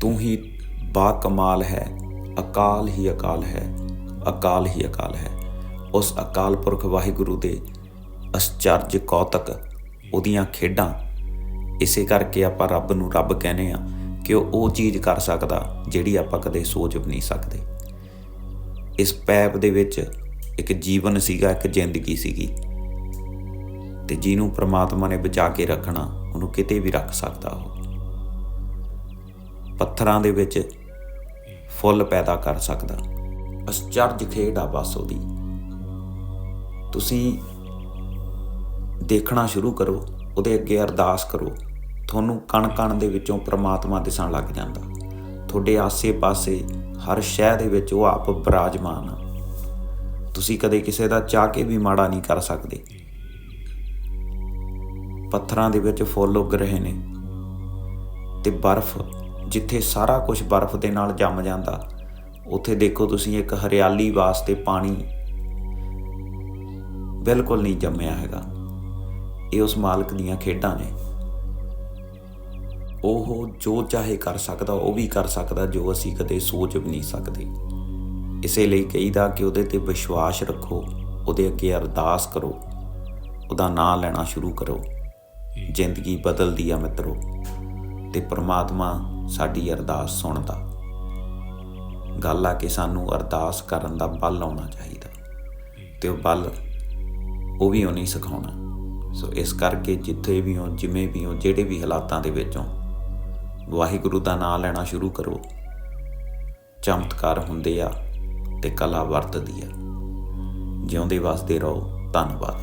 ਤੂੰ ਹੀ ਬਾ ਕਮਾਲ ਹੈ, ਅਕਾਲ ਹੀ ਅਕਾਲ ਹੈ, ਅਕਾਲ ਹੀ ਅਕਾਲ ਹੈ। ਉਸ ਅਕਾਲ ਪੁਰਖ ਵਾਹਿਗੁਰੂ ਦੇ ਅਸਚਰਜ ਕੌਤਕ, ਉਹਦੀਆਂ ਖੇਡਾਂ, ਇਸੇ ਕਰਕੇ ਆਪਾਂ ਰੱਬ ਨੂੰ ਰੱਬ ਕਹਿੰਦੇ ਆ ਕਿ ਉਹ ਉਹ ਚੀਜ਼ ਕਰ ਸਕਦਾ ਜਿਹੜੀ ਆਪਾਂ ਕਦੇ ਸੋਚ ਵੀ ਨਹੀਂ ਸਕਦੇ। ਇਸ ਪੈਪ ਦੇ ਵਿੱਚ ਇੱਕ ਜੀਵਨ ਸੀਗਾ, ਇੱਕ ਜ਼ਿੰਦਗੀ ਸੀਗੀ। ਤੇ ਜਿਹਨੂੰ ਪ੍ਰਮਾਤਮਾ ਨੇ ਬਚਾ ਕੇ ਰੱਖਣਾ, ਉਹਨੂੰ ਕਿਤੇ ਵੀ ਰੱਖ ਸਕਦਾ ਉਹ। ਪੱਥਰਾਂ ਦੇ ਵਿੱਚ ਫੁੱਲ ਪੈਦਾ ਕਰ ਸਕਦਾ। ਅਸਚਰਜ ਖੇਡ ਆ ਬਸ ਉਹਦੀ। ਤੁਸੀਂ ਦੇਖਣਾ ਸ਼ੁਰੂ ਕਰੋ, ਉਹਦੇ ਅੱਗੇ ਅਰਦਾਸ ਕਰੋ। ਤੁਹਾਨੂੰ ਕਣ ਕਣ ਦੇ ਵਿੱਚੋਂ ਪ੍ਰਮਾਤਮਾ ਦਿਸਣ ਲੱਗ ਜਾਂਦਾ। ਤੁਹਾਡੇ ਆਸੇ-ਪਾਸੇ ਹਰ ਸ਼ਹਿ ਦੇ ਵਿੱਚ ਉਹ ਆਪ ਬਰਾਜਮਾਨ ਆ। ਤੁਸੀਂ ਕਦੇ ਕਿਸੇ ਦਾ ਚਾਹ ਕੇ ਵੀ ਮਾੜਾ ਨਹੀਂ ਕਰ ਸਕਦੇ। ਪੱਥਰਾਂ ਦੇ ਵਿੱਚ ਫੁੱਲ ਉੱਗ ਰਹੇ ਨੇ ਤੇ ਬਰਫ਼ ਜਿੱਥੇ ਸਾਰਾ ਕੁਝ ਬਰਫ਼ ਦੇ ਨਾਲ ਜੰਮ ਜਾਂਦਾ ਉੱਥੇ ਦੇਖੋ ਤੁਸੀਂ ਇੱਕ ਹਰਿਆਲੀ ਵਾਸਤੇ ਪਾਣੀ ਬਿਲਕੁਲ ਨਹੀਂ ਜੰਮਿਆ ਹੈਗਾ। ਇਹ ਉਸ ਮਾਲਕ ਦੀਆਂ ਖੇਡਾਂ ਨੇ। ਉਹ ਜੋ ਚਾਹੇ ਕਰ ਸਕਦਾ ਉਹ ਵੀ ਕਰ ਸਕਦਾ ਜੋ ਅਸੀਂ ਕਦੇ ਸੋਚ ਵੀ ਨਹੀਂ ਸਕਦੇ। ਇਸੇ ਲਈ ਕਹੀਦਾ ਕਿ ਉਹਦੇ ਤੇ ਵਿਸ਼ਵਾਸ ਰੱਖੋ ਉਹਦੇ ਅੱਗੇ ਅਰਦਾਸ ਕਰੋ ਉਹਦਾ ਨਾਮ ਲੈਣਾ ਸ਼ੁਰੂ ਕਰੋ। ਜ਼ਿੰਦਗੀ ਬਦਲਦੀ ਆ ਮਿੱਤਰੋ। ਤੇ ਪ੍ਰਮਾਤਮਾ ਸਾਡੀ ਅਰਦਾਸ ਸੁਣਦਾ। ਗੱਲ ਆ ਕਿ ਸਾਨੂੰ ਅਰਦਾਸ ਕਰਨ ਦਾ ਬਲ ਆਉਣਾ ਚਾਹੀਦਾ। ਤੇ ਉਹ ਬਲ ਉਹ ਵੀ ਉਹਨੇ ਸਿਖਾਉਣਾ। ਸੋ ਇਸ ਕਰਕੇ ਜਿੱਥੇ ਵੀ ਹੋ, ਜਿਵੇਂ ਵੀ ਹੋ, ਜਿਹੜੇ ਵੀ ਹਾਲਾਤਾਂ ਦੇ ਵਿੱਚ ਹੋ, ਵਾਹਿਗੁਰੂ ਦਾ ਨਾਮ ਲੈਣਾ ਸ਼ੁਰੂ ਕਰੋ। ਚਮਤਕਾਰ ਹੁੰਦੇ ਆ ਤੇ ਕਲਾ ਵਰਤਦੀ ਆ। ਜਿਉਂਦੇ ਵਸਦੇ ਰਹੋ। ਧੰਨਵਾਦ।